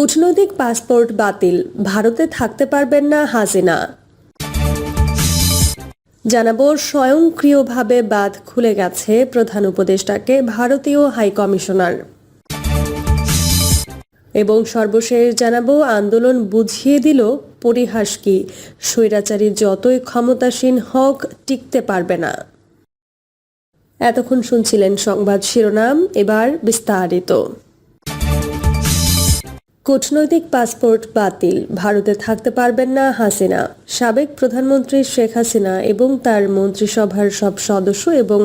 কূটনৈতিক পাসপোর্ট বাতিল, ভারতে থাকতে পারবেন না হাসিনা। জানাব, স্বয়ংক্রিয়ভাবে বাঁধ খুলে গেছে প্রধান উপদেষ্টাকে, ভারতীয় হাইকমিশনার এবং সর্বশেষ জানাব, আন্দোলন বুঝিয়ে দিল পরিহাস কি? স্বৈরাচারী যতই ক্ষমতাসীন হক, টিকতে পারবে না। এতক্ষণ শুনছিলেন সংবাদ শিরোনাম, এবার বিস্তারিত। কূটনৈতিক পাসপোর্ট বাতিল, ভারতে থাকতে পারবেন না হাসিনা। সাবেক প্রধানমন্ত্রী শেখ হাসিনা এবং তার মন্ত্রিসভার সব সদস্য এবং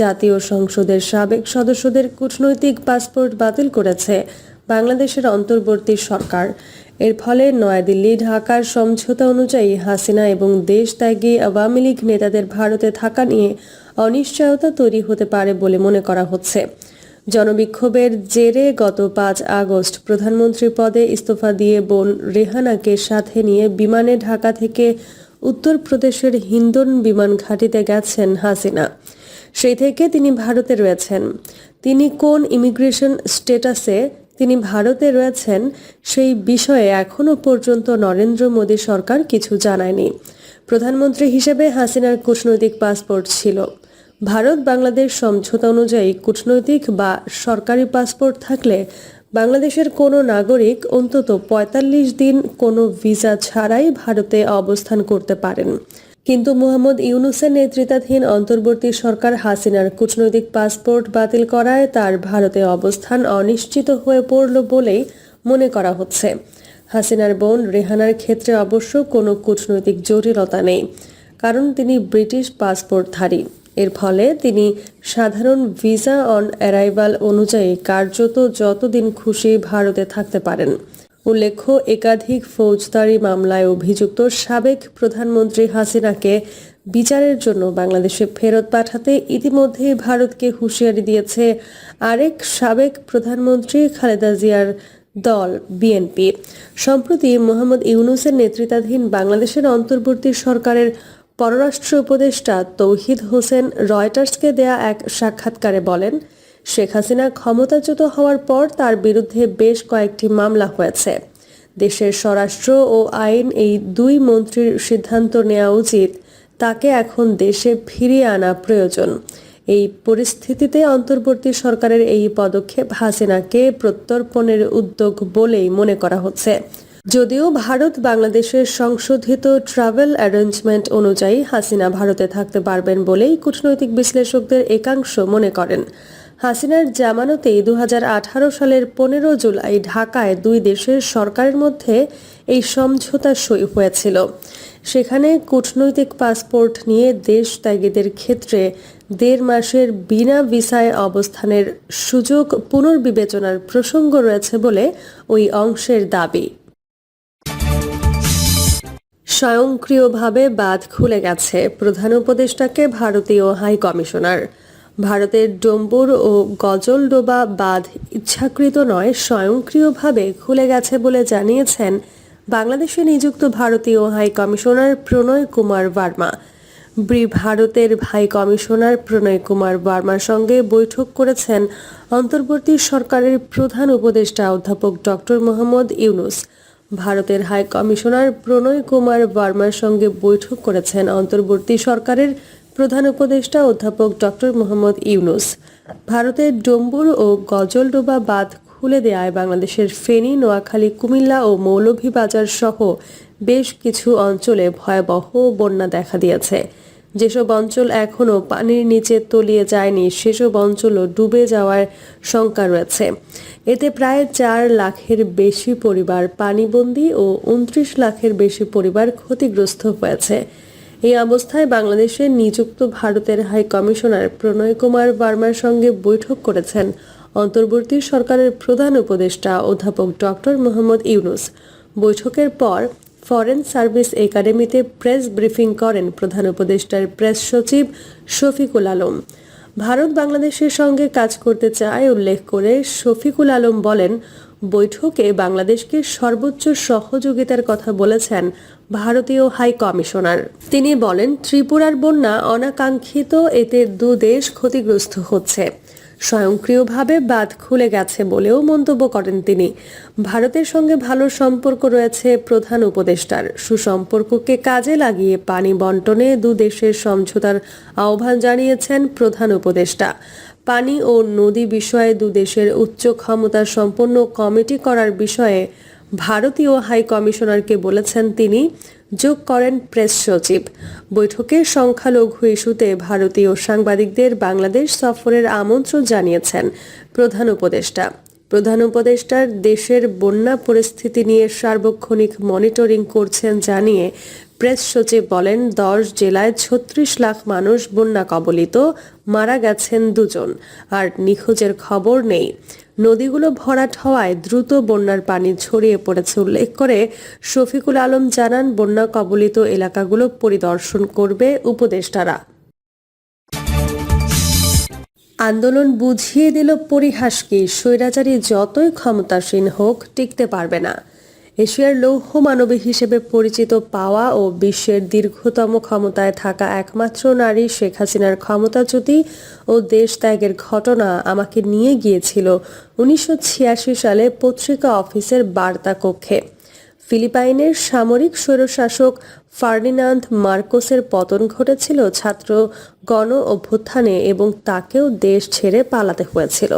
জাতীয় সংসদের সাবেক সদস্যদের কূটনৈতিক পাসপোর্ট বাতিল করেছে বাংলাদেশের অন্তর্বর্তী সরকার। এর ফলে নয়াদিল্লি, ঢাকার সমঝোতা অনুযায়ী হাসিনা এবং দেশ ত্যাগী আওয়ামী লীগ নেতাদের ভারতে থাকা নিয়ে অনিশ্চয়তা তৈরি হতে পারে বলে মনে করা হচ্ছে। জনবিক্ষোভের জেরে গত পাঁচ আগস্ট প্রধানমন্ত্রী পদে ইস্তফা দিয়ে বোন রেহানাকে সাথে নিয়ে বিমানে ঢাকা থেকে উত্তরপ্রদেশের হিন্দন বিমান ঘাঁটিতে গেছেন হাসিনা। সেই থেকে তিনি ভারতে রয়েছেন। তিনি কোন ইমিগ্রেশন স্টেটাসে তিনি ভারতে রয়েছেন সেই বিষয়ে এখনও পর্যন্ত নরেন্দ্র মোদী সরকার কিছু জানায়নি। প্রধানমন্ত্রী হিসেবে হাসিনার কূটনৈতিক পাসপোর্ট ছিল। ভারত বাংলাদেশ সমঝোতা অনুযায়ী কূটনৈতিক বা সরকারি পাসপোর্ট থাকলে বাংলাদেশের কোনো নাগরিক অন্তত ৪৫ দিন কোনো ভিসা ছাড়াই ভারতে অবস্থান করতে পারেন। কিন্তু মোহাম্মদ ইউনুসের নেতৃত্বাধীন অন্তর্বর্তী সরকার হাসিনার কূটনৈতিক পাসপোর্ট বাতিল করায় তার ভারতে অবস্থান অনিশ্চিত হয়ে পড়ল বলেই মনে করা হচ্ছে। হাসিনার বোন রেহানার ক্ষেত্রে অবশ্য কোনো কূটনৈতিক জটিলতা নেই, কারণ তিনি ব্রিটিশ পাসপোর্টধারী। এর ফলে তিনি সাধারণ ভিসা অন অ্যারাইভাল অনুযায়ী কার্যত যতদিন খুশি ভারতে থাকতে পারেন। উল্লেখ্য, একাধিক ফৌজদারি মামলায় অভিযুক্ত সাবেক প্রধানমন্ত্রী হাসিনাকে বিচারের জন্য বাংলাদেশে ফেরত পাঠাতে ইতিমধ্যেই ভারতকে হুঁশিয়ারি দিয়েছে আরেক সাবেক প্রধানমন্ত্রী খালেদা জিয়ার দল, বিএনপি। সম্প্রতি মোহাম্মদ ইউনুসের নেতৃত্বাধীন বাংলাদেশের অন্তর্বর্তী সরকারের পররাষ্ট্র উপদেষ্টা তৌহিদ হোসেন রয়টার্সকে দেয়া এক সাক্ষাৎকারে বলেন, শেখ হাসিনা ক্ষমতাচ্যুত হওয়ার পর তার বিরুদ্ধে বেশ কয়েকটি মামলা হয়েছে। দেশের স্বরাষ্ট্র ও আইন এই দুই মন্ত্রীর সিদ্ধান্ত নেওয়া উচিত, তাকে এখন দেশে ফিরিয়ে আনা প্রয়োজন। এই পরিস্থিতিতে অন্তর্বর্তী সরকারের এই পদক্ষেপ হাসিনাকে প্রত্যর্পণের উদ্যোগ বলেই মনে করা হচ্ছে। যদিও ভারত বাংলাদেশের সংশোধিত ট্রাভেল অ্যারেঞ্জমেন্ট অনুযায়ী হাসিনা ভারতে থাকতে পারবেন বলেই কূটনৈতিক বিশ্লেষকদের একাংশ মনে করেন। হাসিনার জামানতেই দু সালের পনেরো জুলাই ঢাকায় দুই দেশের সরকারের মধ্যে এই সমঝোতা সই হয়েছিল। সেখানে কূটনৈতিক পাসপোর্ট নিয়ে দেশ ত্যাগীদের ক্ষেত্রে দেড় মাসের বিনা ভিসায় অবস্থানের সুযোগ পুনর্বিবেচনার প্রসঙ্গ রয়েছে বলে ওই অংশের দাবি। স্বয়ংক্রিয়ভাবে বাঁধ খুলে গেছে প্রধান উপদেষ্টাকে ভারতীয় হাই কমিশনার ভারতের ডম্বুর ও গজলডোবা বাঁধ ইচ্ছাকৃত নয়, স্বয়ংক্রিয়ভাবে খুলে গেছে বলে জানিয়েছেন বাংলাদেশে নিযুক্ত ভারতীয় হাই কমিশনার প্রণয় কুমার বার্মা ব্রি ভারতের হাই কমিশনার প্রণয় কুমার বার্মার সঙ্গে বৈঠক করেছেন অন্তর্বর্তী সরকারের প্রধান উপদেষ্টা অধ্যাপক ডক্টর মোহাম্মদ ইউনুস। ভারতের হাই কমিশনার প্রণয় কুমার বার্মার সঙ্গে বৈঠক করেছেন অন্তর্বর্তী সরকারের প্রধান উপদেষ্টা অধ্যাপক ডক্টর মোহাম্মদ ইউনুস। ভারতের ডম্বুর ও গজলডোবা বাঁধ খুলে দেয়ায় বাংলাদেশের ফেনী, নোয়াখালী, কুমিল্লা ও মৌলভীবাজার সহ বেশ কিছু অঞ্চলে ভয়াবহ বন্যা দেখা দিয়েছে। যেসব অঞ্চল এখনও পানির নিচে তলিয়ে যায়নি, সেসব অঞ্চলও ডুবে যাওয়ার শঙ্কা রয়েছে। এতে প্রায় চার লাখের বেশি পরিবার পানিবন্দী ও উনত্রিশ লাখের বেশি পরিবার ক্ষতিগ্রস্ত হয়েছে। এই অবস্থায় বাংলাদেশে নিযুক্ত ভারতের হাই কমিশনার প্রণয় কুমার বার্মার সঙ্গে বৈঠক করেছেন অন্তর্বর্তী সরকারের প্রধান উপদেষ্টা অধ্যাপক ডক্টর মোহাম্মদ ইউনুস। বৈঠকের পর ফরেন সার্ভিস একাডেমিতে প্রেস ব্রিফিং করেন প্রধান উপদেষ্টার প্রেস সচিব শফিকুল আলম। ভারত বাংলাদেশের সঙ্গে কাজ করতে চায় উল্লেখ করে শফিকুল আলম বলেন, বৈঠকে বাংলাদেশকে সর্বোচ্চ সহযোগিতার কথা বলেছেন ভারতীয় হাই কমিশনার। তিনি বলেন, ত্রিপুরার বন্যা অনাকাঙ্ক্ষিত, এতে দু দেশ ক্ষতিগ্রস্ত হচ্ছে। স্বয়ংক্রিয়ভাবে বাদ খুলে গেছে বলেও মন্তব্য করেন তিনি। ভারতের সঙ্গে ভালো সম্পর্ক রয়েছে প্রধান উপদেষ্টার। সুসম্পর্ককে কাজে লাগিয়ে পানি বন্টনে দু দেশের সমঝোতার আহ্বান জানিয়েছেন প্রধান উপদেষ্টা। পানি ও নদী বিষয়ে দু দেশের উচ্চ ক্ষমতা সম্পন্ন কমিটি করার বিষয়ে ভারতীয় হাই কমিশনারকে বলেছেন তিনি, যোগ করেন প্রেস সচিব। বৈঠকে সংখ্যালঘু ইস্যুতে ভারতীয় সাংবাদিকদের বাংলাদেশ সফরের আমন্ত্রণ জানিয়েছেন প্রধান উপদেষ্টা। প্রধান উপদেষ্টার দেশের বন্যা পরিস্থিতি নিয়ে সার্বক্ষণিক মনিটরিং করছেন জানিয়ে প্রেস সচিব বলেন, দশ জেলায় ছত্রিশ লাখ মানুষ বন্যা কবলিত, মারা গেছেন দুজন, আর নিখোঁজের খবর নেই। নদীগুলো ভরাট হওয়ায় দ্রুত বন্যার পানি ছড়িয়ে পড়েছে উল্লেখ করে শফিকুল আলম জানান, বন্যা কবলিত এলাকাগুলো পরিদর্শন করবে উপদেষ্টারা। আন্দোলন বুঝিয়ে দিল পরিহাসকে স্বৈরাচারী যতই ক্ষমতাসীন হোক টিকতে পারবে না। এশিয়ার লৌহ মানবী হিসেবে পরিচিত পাওয়া ও বিশ্বের দীর্ঘতম ক্ষমতায় থাকা একমাত্র নারী শেখ হাসিনার ক্ষমতাচ্যুতি ও দেশ ত্যাগের ঘটনা আমাকে নিয়ে গিয়েছিল। উনিশশো ছিয়াশি সালে পত্রিকা অফিসের বার্তা কক্ষে। ফিলিপাইনের সামরিক স্বৈরশাসক ফার্ডিনান্দ মার্কোসের পতন ঘটেছিল ছাত্র গণ অভ্যুত্থানে এবং তাকেও দেশ ছেড়ে পালাতে হয়েছিল।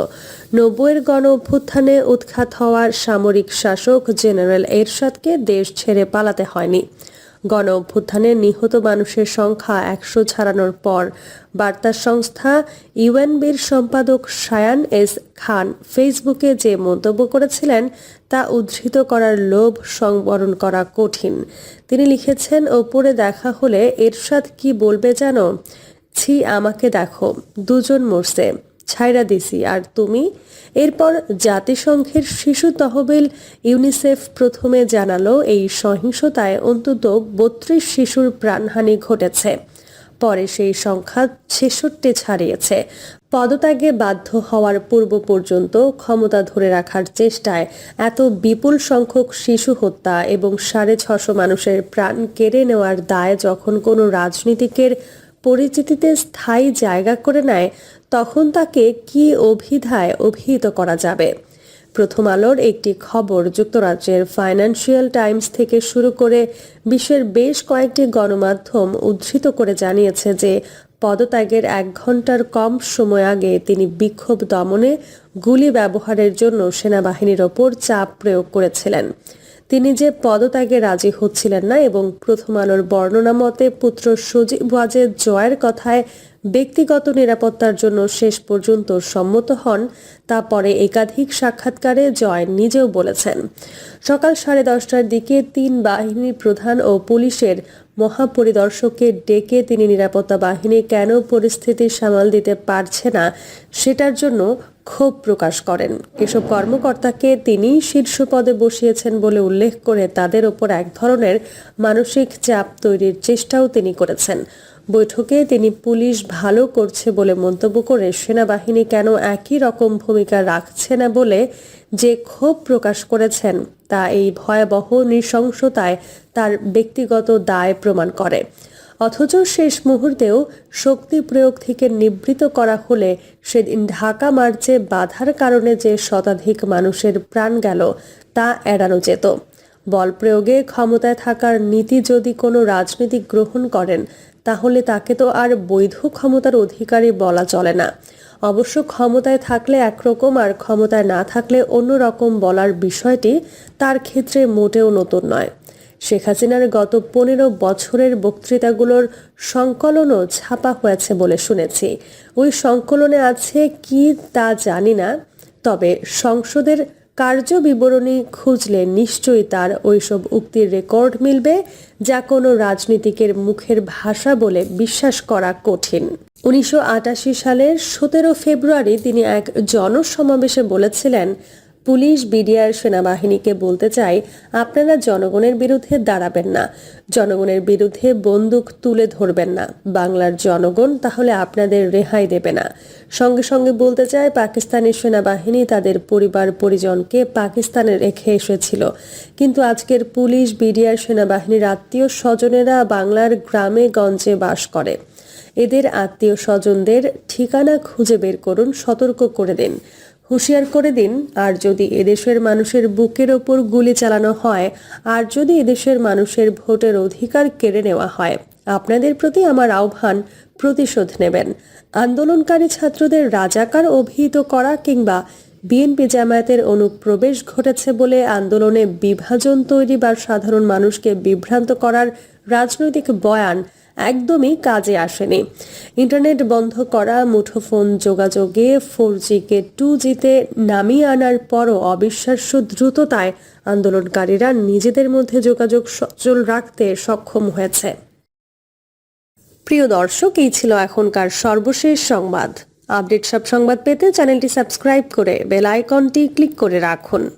নব্বইয়ের গণ অভ্যুত্থানে উৎখাত হওয়ার সামরিক শাসক জেনারেল এরশাদকে দেশ ছেড়ে পালাতে হয়নি। গণ অভ্যুত্থানে নিহত মানুষের সংখ্যা একশো ছাড়ানোর পর বার্তা সংস্থা ইউএনবির সম্পাদক সায়ান এস খান ফেসবুকে যে মন্তব্য করেছিলেন তা উদ্ধৃত করার লোভ সংবরণ করা কঠিন। তিনি লিখেছেন, ওপরে দেখা হলে এরশাদ কি বলবে জানো? ছি, আমাকে দেখো। দুজন মরছে। ছাইরা দিছি। আর তুমি? এরপর জাতিসংঘের শিশু তহবিল ইউনিসেফ প্রথমে জানালো, এই সহিংসতায় অন্তত বত্রিশ শিশুর প্রাণহানি ঘটেছে। পরে সেই সংখ্যা ছেষট্টি ছাড়িয়েছে। পদত্যাগে বাধ্য হওয়ার পূর্ব পর্যন্ত ক্ষমতা ধরে রাখার চেষ্টায় এত বিপুল সংখ্যক শিশু হত্যা এবং সাড়ে ছশো মানুষের প্রাণ কেড়ে নেওয়ার দায় যখন কোনো রাজনীতিকের পরিচিতিতে স্থায়ী জায়গা করে নেয়, তখন তাকে কি অভিধায় অভিহিত করা যাবে? প্রথম আলোর একটি খবর যুক্তরাজ্যের ফাইন্যান্সিয়াল টাইমস থেকে শুরু করে বিশ্বের বেশ কয়েকটি গণমাধ্যম উদ্ধৃত করে জানিয়েছে যে, পদত্যাগের এক ঘণ্টার কম সময় আগে তিনি বিক্ষোভ দমনে গুলি ব্যবহারের জন্য সেনাবাহিনীর ওপর চাপ প্রয়োগ করেছিলেন। তিনি যে পদত্যাগে রাজি হচ্ছিলেন না এবং প্রথম আলোর বর্ণনা মতে পুত্র সজীব ওয়াজেদ জয়ের কথায় ব্যক্তিগত নিরাপত্তার জন্য শেষ পর্যন্ত সম্মত হন, তা পরে একাধিক সাক্ষাৎকারে জয় নিজেও বলেছেন। সকাল সাড়ে দশটার দিকে তিন বাহিনীর প্রধান ও পুলিশের মহাপরিদর্শককে ডেকে তিনি নিরাপত্তা বাহিনী কেন পরিস্থিতি সামাল দিতে পারছে না, সেটার জন্য ক্ষোভ প্রকাশ করেন। এসব কর্মকর্তাকে তিনি শীর্ষ পদে বসিয়েছেন বলে উল্লেখ করে তাদের ওপর এক ধরনের মানসিক চাপ তৈরির চেষ্টাও তিনি করেছেন। বৈঠকে তিনি পুলিশ ভালো করছে বলে মন্তব্য করে সেনাবাহিনী কেন একই রকম ভূমিকা রাখছে না বলে যে ক্ষোভ প্রকাশ করেছেন, তা এই ভয়াবহ নৃশংসতায় তার ব্যক্তিগত দায় প্রমাণ করে। অথচ শেষ মুহূর্তেও শক্তি প্রয়োগ থেকে নিবৃত করা হলে সেদিন ঢাকা মার্চে বাধার কারণে যে শতাধিক মানুষের প্রাণ গেল, তা এড়ানো যেত। বল প্রয়োগে ক্ষমতায় থাকার নীতি যদি কোনো রাজনীতি গ্রহণ করেন, তাহলে তাকে তো আর বৈধ ক্ষমতার অধিকারী বলা চলে না। অবশ্য ক্ষমতায় থাকলে একরকম আর ক্ষমতায় না থাকলে অন্য রকম বলার বিষয়টি তার ক্ষেত্রে মোটেও নতুন নয়। শেখ হাসিনার গত পনেরো বছরের বক্তৃতাগুলোর সংকলনও ছাপা হয়েছে বলে শুনেছি। ওই সংকলনে আছে কি তা জানি না, তবে সংসদের কার্য বিবরণী খুঁজলে নিশ্চয়ই তার ওইসব উক্তির রেকর্ড মিলবে, যা কোনো রাজনীতিকের মুখের ভাষা বলে বিশ্বাস করা কঠিন। উনিশশো আটাশি সালের সতেরো ফেব্রুয়ারি তিনি এক জনসমাবেশে বলেছিলেন পুলিশ, বিডিআর সেনাবাহিনীকে বলতে চাই আপনারা জনগণের বিরুদ্ধে দাঁড়াবেন না। জনগণের বিরুদ্ধে বন্দুক তুলে ধরবেন না। বাংলার জনগণ তাহলে আপনাদের রেহাই দেবে না। সঙ্গে সঙ্গে বলতে চাই পাকিস্তানি সেনাবাহিনী তাদের পরিবার পরিজনকে পাকিস্তানে রেখে এসেছিল। কিন্তু আজকের পুলিশ, বিডিআর সেনাবাহিনীর আত্মীয় স্বজনেরা বাংলার গ্রামে, গঞ্জে বাস করে। এদের আত্মীয় স্বজনদের ঠিকানা খুঁজে বের করুন, সতর্ক করে দিন। হুঁশিয়ার করে দিন, আর যদি এদেশের মানুষের বুকের ওপর গুলি চালানো হয়, আর যদি এদেশের মানুষের ভোটের অধিকার কেড়ে নেওয়া হয়, আপনাদের প্রতি আমার আহ্বান, প্রতিশোধ নেবেন। আন্দোলনকারী ছাত্রদের রাজাকার অভিহিত করা কিংবা বিএনপি জামায়াতের অনুপ্রবেশ ঘটেছে বলে আন্দোলনে বিভাজন তৈরি বা সাধারণ মানুষকে বিভ্রান্ত করার রাজনৈতিক বয়ান একদমই কাজে আসেনি। ইন্টারনেট বন্ধ করা, মুঠোফোন যোগাযোগে ফোর জিকে টু জিতে নামিয়ে আনার পরও অবিশ্বাস্য দ্রুততায় আন্দোলনকারীরা নিজেদের মধ্যে যোগাযোগ সচল রাখতে সক্ষম হয়েছে। প্রিয় দর্শক, এই ছিল এখনকার সর্বশেষ সংবাদ। আপডেট সব সংবাদ পেতে চ্যানেলটি সাবস্ক্রাইব করে বেল আইকনটি ক্লিক করে রাখুন।